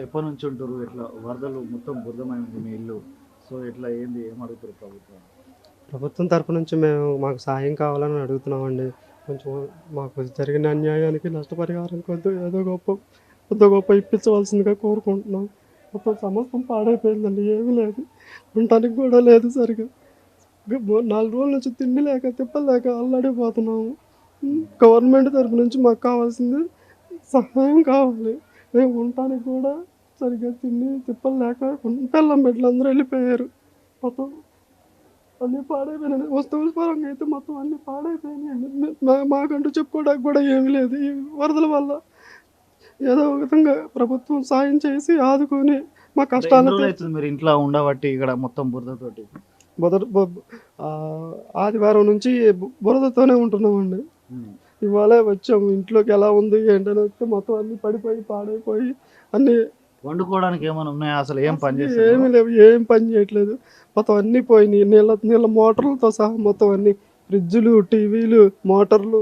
ఎప్పటి నుంచి ఉంటారు? ఇట్లా వరదలు మొత్తం బురదమైంది మీ ఇల్లు. సో ఇట్లా ఏంది? ఏం అడుగుతారు ప్రభుత్వం? ప్రభుత్వం తరపు నుంచి మేము మాకు సాయం కావాలని అడుగుతున్నామండి. కొంచెం మాకు జరిగిన అన్యాయానికి నష్టపరిహారం కొద్ది ఏదో గొప్ప కొద్ది గొప్ప ఇప్పించవలసిందిగా కోరుకుంటున్నాం. మొత్తం సమస్తం పాడైపోయిందండి. ఏమీ లేదు. ఉండటానికి కూడా లేదు సరిగా. నాలుగు రోజుల నుంచి తిండి లేక తిప్పలేక అల్లాడిపోతున్నాము. గవర్నమెంట్ తరపు నుంచి మాకు కావాల్సింది సహాయం కావాలి. మేము ఉండటానికి కూడా సరిగ్గా తిండి తిప్పలు లేక పిల్లం బిడ్డలు అందరూ వెళ్ళిపోయారు. మొత్తం అన్నీ పాడైపోయినాయి. వస్తువుల పరంగా అయితే మొత్తం అన్నీ పాడైపోయినాయండి మా- మాకంటూ చెప్పుకోవడానికి కూడా ఏమీ లేదు. ఈ వరదల వల్ల ఏదో ఒక విధంగా ప్రభుత్వం సాయం చేసి ఆదుకొని మా కష్టాలు మీరు ఇంట్లో ఉండబట్టి ఇక్కడ మొత్తం బురదతోటి? మొదటి బొ- ఆ, ఆదివారం నుంచి బురదతోనే ఉంటున్నామండి. ఇవాళ వచ్చాము. ఇంట్లోకి ఎలా ఉంది ఏంటని వస్తే మొత్తం అన్ని పడిపోయి పాడైపోయి అన్ని వండుకోవడానికి ఏమైనా ఉన్నాయా? అసలు ఏం పని ఏమీ లేవు. ఏం పని చేయట్లేదు. మొత్తం అన్నీ పోయినాయి. నీళ్ళ నీళ్ళ మోటార్లతో సహా మొత్తం అన్ని ఫ్రిడ్జులు టీవీలు మోటార్లు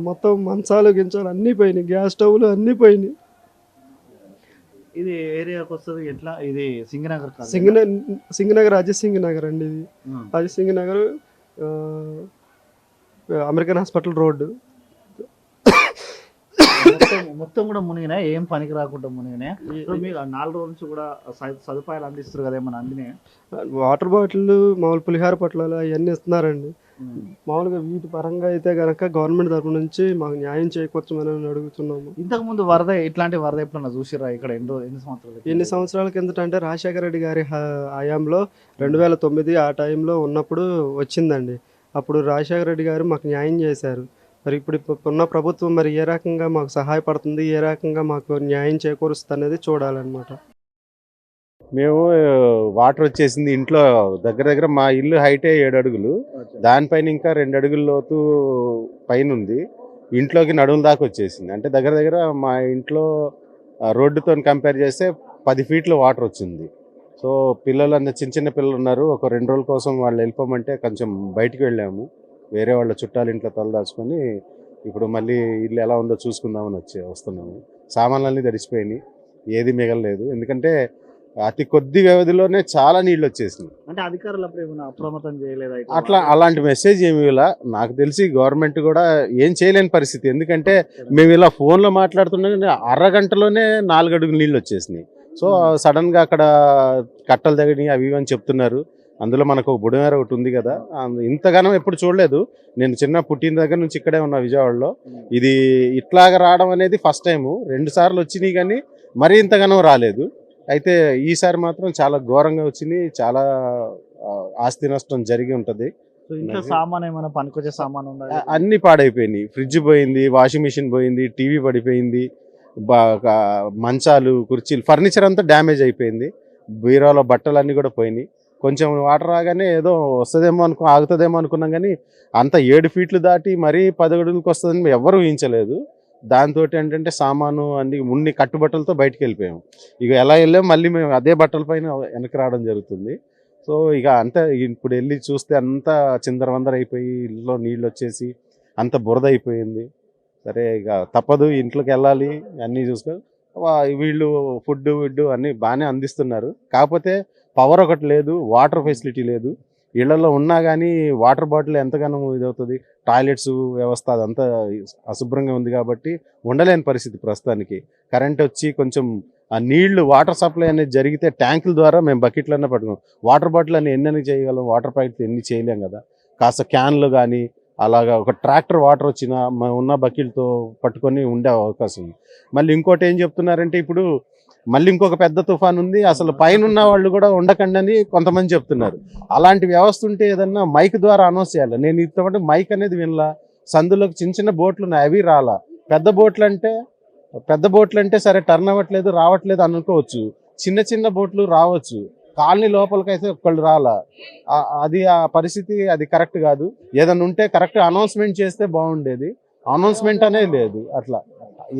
మొత్తం మంచాలు గించాలు అన్నీ పోయినాయి. గ్యాస్ స్టవ్లు అన్నీ పోయినాయి. ఇది ఏరియాకి వస్తుంది ఎట్లా? ఇది సింగనగర్ కాదు? సింగన సింగనగర్ అజయ్ సింగ్ నగర్ అండి ఇది. అజయ్ సింగ్ నగర్ ఆ, అమెరికన్ హాస్పిటల్ రోడ్డు. మొత్తం మొత్తం కూడా మునిగినా ఏం పనికి రాకుండా మునిగినా. ఆ నాలుగు రోజుల నుంచి కూడా సదుపాయాలు అందిస్తారు కదా ఏమన్నా అందినాయి వాటర్ బాటిల్ మామూలు పులిహార పొట్లాలు అవన్నీ ఇస్తున్నారండి. మామూలుగా వీటి పరంగా అయితే కనుక గవర్నమెంట్ తరపు నుంచి మాకు న్యాయం చేకూర్చమని అడుగుతున్నాము. ఇంతకు ముందు వరద ఇట్లాంటి వరద ఎప్పుడన్నా చూసిరా ఇక్కడ? ఎన్ని ఎన్ని సంవత్సరాలు ఎన్ని సంవత్సరాల కిందట అంటే రాజశేఖర రెడ్డి గారి హయాంలో రెండు వేల తొమ్మిది ఆ టైంలో ఉన్నప్పుడు వచ్చిందండి. అప్పుడు రాజశేఖర రెడ్డి గారు మాకు న్యాయం చేశారు. మరి ఇప్పుడు ఇప్పు- ఉన్న ప్రభుత్వం మరి ఏ రకంగా మాకు సహాయపడుతుంది ఏ రకంగా మాకు న్యాయం చేకూరుస్తుంది అనేది చూడాలన్నమాట. మేము వాటర్ వచ్చేసింది ఇంట్లో దగ్గర దగ్గర మా ఇల్లు హైటే ఏడు అడుగులు. దానిపైన ఇంకా రెండు అడుగుల లోతు పైన ఉంది. ఇంట్లోకి నడుముల దాకా వచ్చేసింది. అంటే దగ్గర దగ్గర మా ఇంట్లో రోడ్డుతో కంపేర్ చేస్తే పది ఫీట్ల వాటర్ వచ్చింది. సో పిల్లలు చిన్న చిన్న పిల్లలు ఉన్నారు. ఒక రెండు రోజుల కోసం వాళ్ళు వెళ్ళిపోమంటే కొంచెం బయటికి వెళ్ళాము. వేరే వాళ్ళ చుట్టాల ఇంట్లో తలదాచుకొని ఇప్పుడు మళ్ళీ ఇల్లు ఎలా ఉందో చూసుకుందామని వచ్చి వస్తున్నాము. సామాన్లన్నీ తడిసిపోయినాయి. ఏది మిగలలేదు. ఎందుకంటే అతి కొద్ది వ్యవధిలోనే చాలా నీళ్ళు వచ్చేసినాయి. అంటే అధికారులు అప్రమత్తం చేయలేదా అట్లా? అలాంటి మెసేజ్ ఏమి ఇలా నాకు తెలిసి గవర్నమెంట్ కూడా ఏం చేయలేని పరిస్థితి. ఎందుకంటే మేము ఇలా ఫోన్లో మాట్లాడుతున్నా అరగంటలోనే నాలుగు అడుగులు నీళ్ళు వచ్చేసినాయి. సో సడన్గా అక్కడ కట్టలు తగినాయి అవి ఇవి అని చెప్తున్నారు. అందులో మనకు ఒక బుడమేర ఒకటి ఉంది కదా ఇంతగానం ఎప్పుడు చూడలేదు. నేను చిన్న పుట్టిన దగ్గర నుంచి ఇక్కడే ఉన్నా విజయవాడలో. ఇది ఇట్లాగా రావడం అనేది ఫస్ట్ టైం రెండు సార్లు వచ్చినాయి కానీ మరీ ఇంతగానం రాలేదు. అయితే ఈసారి మాత్రం చాలా ఘోరంగా వచ్చినాయి చాలా ఆస్తి నష్టం జరిగి ఉంటది. సామాన్ ఏమైనా పనికొచ్చే సామాన్ ఉందా? అన్ని పాడైపోయినాయి. ఫ్రిడ్జ్ పోయింది వాషింగ్ మిషన్ పోయింది టీవీ పడిపోయింది మంచాలు కుర్చీలు ఫర్నిచర్ అంతా డ్యామేజ్ అయిపోయింది. బీరోలో బట్టలు అన్నీ కూడా పోయినాయి. కొంచెం వాటర్ రాగానే ఏదో వస్తుందేమో అనుకో ఆగుతుందేమో అనుకున్నాం కానీ అంత ఏడు ఫీట్లు దాటి మరీ పదగడులకు వస్తుందని ఎవరు ఊహించలేదు. దాంతో ఏంటంటే సామాను అన్ని ఉన్ని కట్టుబట్టలతో బయటకు వెళ్ళిపోయాము ఇక ఎలా వెళ్ళాం మళ్ళీ మేము అదే బట్టల పైన వెనక్కి రావడం జరుగుతుంది. సో ఇక అంత ఇప్పుడు వెళ్ళి చూస్తే అంతా చిందరవందర అయిపోయి ఇల్లులో నీళ్ళు వచ్చేసి అంత బురద అయిపోయింది. సరే ఇక తప్పదు ఇంట్లోకి వెళ్ళాలి అన్నీ చూసుకొని వీళ్ళు ఫుడ్ విడ్ అన్నీ బాగానే అందిస్తున్నారు. కాకపోతే పవర్ ఒకటి లేదు వాటర్ ఫెసిలిటీ లేదు. ఇళ్ళలో ఉన్నా కానీ వాటర్ బాటిల్ ఎంతగానో ఇదవుతుంది. టాయిలెట్స్ వ్యవస్థ అదంతా అశుభ్రంగా ఉంది కాబట్టి ఉండలేని పరిస్థితి ప్రస్తుతానికి. కరెంట్ వచ్చి కొంచెం ఆ నీళ్ళు వాటర్ సప్లై అనేది జరిగితే ట్యాంకుల ద్వారా మేము బకెట్లన్నా పట్టుకున్నాం. వాటర్ బాటిల్ అని ఎన్ని చేయగలం? వాటర్ ప్యాకెట్స్ ఎన్ని చేయలేం కదా. కాస్త క్యాన్లు కానీ అలాగా ఒక ట్రాక్టర్ వాటర్ వచ్చిన ఉన్న బకెట్తో పట్టుకొని ఉండే అవకాశం ఉంది. మళ్ళీ ఇంకోటి ఏం చెప్తున్నారంటే ఇప్పుడు మళ్ళీ ఇంకొక పెద్ద తుఫాన్ ఉంది అసలు పైన ఉన్న వాళ్ళు కూడా ఉండకండి అని కొంతమంది చెప్తున్నారు. అలాంటి వ్యవస్థ ఉంటే ఏదన్నా మైక్ ద్వారా అనౌన్స్ చేయాలి? నేను ఇంతమంది మైక్ అనేది వినలా. సందులోకి చిన్న చిన్న బోట్లు ఉన్నాయి అవి రాలా. పెద్ద బోట్లు అంటే పెద్ద బోట్లు అంటే సరే టర్న్ అవ్వట్లేదు రావట్లేదు అనుకోవచ్చు. చిన్న చిన్న బోట్లు రావచ్చు. కాలనీ లోపలికైతే ఒక్కళ్ళు రాలా. అది ఆ పరిస్థితి అది కరెక్ట్ కాదు. ఏదన్నా ఉంటే కరెక్ట్ అనౌన్స్మెంట్ చేస్తే బాగుండేది. అనౌన్స్మెంట్ అనేది లేదు అట్లా.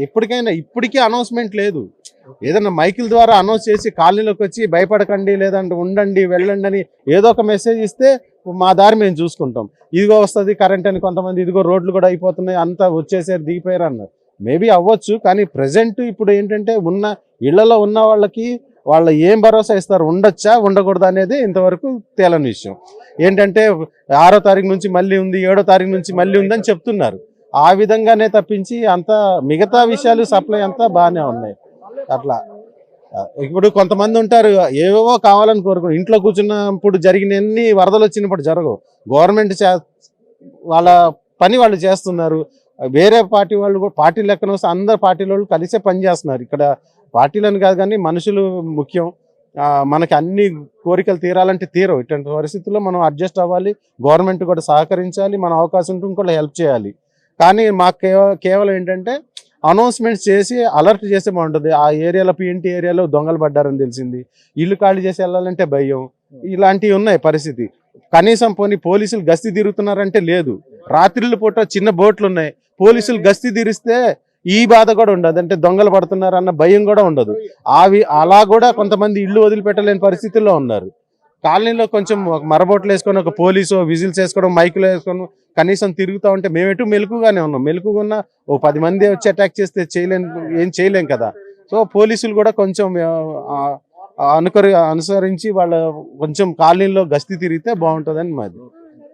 ఎప్పటికైనా ఇప్పటికీ అనౌన్స్మెంట్ లేదు. ఏదైనా మైకిల్ ద్వారా అనౌన్స్ చేసి కాలనీలోకి వచ్చి భయపడకండి లేదంటే ఉండండి వెళ్ళండి అని ఏదో ఒక మెసేజ్ ఇస్తే మా దారి మేము చూసుకుంటాం. ఇదిగో వస్తుంది కరెంట్ అని కొంతమంది ఇదిగో రోడ్లు కూడా అయిపోతున్నాయి అంతా వచ్చేసారు దిగిపోయారు అన్నారు. మేబీ అవ్వచ్చు కానీ ప్రజెంట్ ఇప్పుడు ఏంటంటే ఉన్న ఇళ్ళలో ఉన్న వాళ్ళకి వాళ్ళు ఏం భరోసా ఇస్తారు? ఉండొచ్చా? ఉండకూడదా అనేది ఇంతవరకు తేలని విషయం. ఏంటంటే ఆరో తారీఖు నుంచి మళ్ళీ ఉంది ఏడో తారీఖు నుంచి మళ్ళీ ఉందని చెప్తున్నారు. ఆ విధంగానే తప్పించి అంతా మిగతా విషయాలు సప్లై అంతా బాగానే ఉన్నాయి. అట్లా. ఇప్పుడు కొంతమంది ఉంటారు ఏవేవో కావాలని కోరుకుని ఇంట్లో కూర్చున్నప్పుడు జరిగినన్ని వరదలు వచ్చినప్పుడు జరగవు. గవర్నమెంట్ చే వాళ్ళ పని వాళ్ళు చేస్తున్నారు. వేరే పార్టీ వాళ్ళు కూడా పార్టీ లెక్కన వస్తే అందరు పార్టీల వాళ్ళు కలిసే పని చేస్తున్నారు. ఇక్కడ పార్టీలను కాదు కానీ మనుషులు ముఖ్యం. మనకి అన్ని కోరికలు తీరాలంటే తీరవు. ఇటువంటి పరిస్థితుల్లో మనం అడ్జస్ట్ అవ్వాలి. గవర్నమెంట్ కూడా సహకరించాలి. మన అవకాశం ఉంటే ఇంకోటి హెల్ప్ చేయాలి. కానీ మాకు కేవలం ఏంటంటే అనౌన్స్మెంట్స్ చేసి అలర్ట్ చేస్తే బాగుంటుంది. ఆ ఏరియాలో పిఎన్టీ ఏరియాలో దొంగలు పడ్డారని తెలిసింది. ఇల్లు ఖాళీ చేసి వెళ్ళాలంటే భయం. ఇలాంటివి ఉన్నాయి పరిస్థితి. కనీసం పోనీ పోలీసులు గస్తీ తిరుగుతున్నారంటే లేదు. రాత్రిళ్ళు పూట చిన్న బోట్లు ఉన్నాయి. పోలీసులు గస్తీ తీరిస్తే ఈ బాధ కూడా ఉండదు. అంటే దొంగలు పడుతున్నారు అన్న భయం కూడా ఉండదు. అవి అలా కూడా కొంతమంది ఇల్లు వదిలిపెట్టలేని పరిస్థితుల్లో ఉన్నారు. కాలనీలో కొంచెం మరబోట్లు వేసుకొని ఒక పోలీసు విజిల్స్ వేసుకోవడం మైకులు వేసుకొని కనీసం తిరుగుతూ ఉంటే మేము ఎటు మెలకుగానే ఉన్నాం. మెలకుగా ఉన్న ఓ పది మంది వచ్చి అటాక్ చేస్తే చేయలేం ఏం చేయలేం కదా. సో పోలీసులు కూడా కొంచెం అనుకరి అనుసరించి వాళ్ళ కొంచెం కాలనీలో గస్తీ తిరిగితే బాగుంటుందని మాది.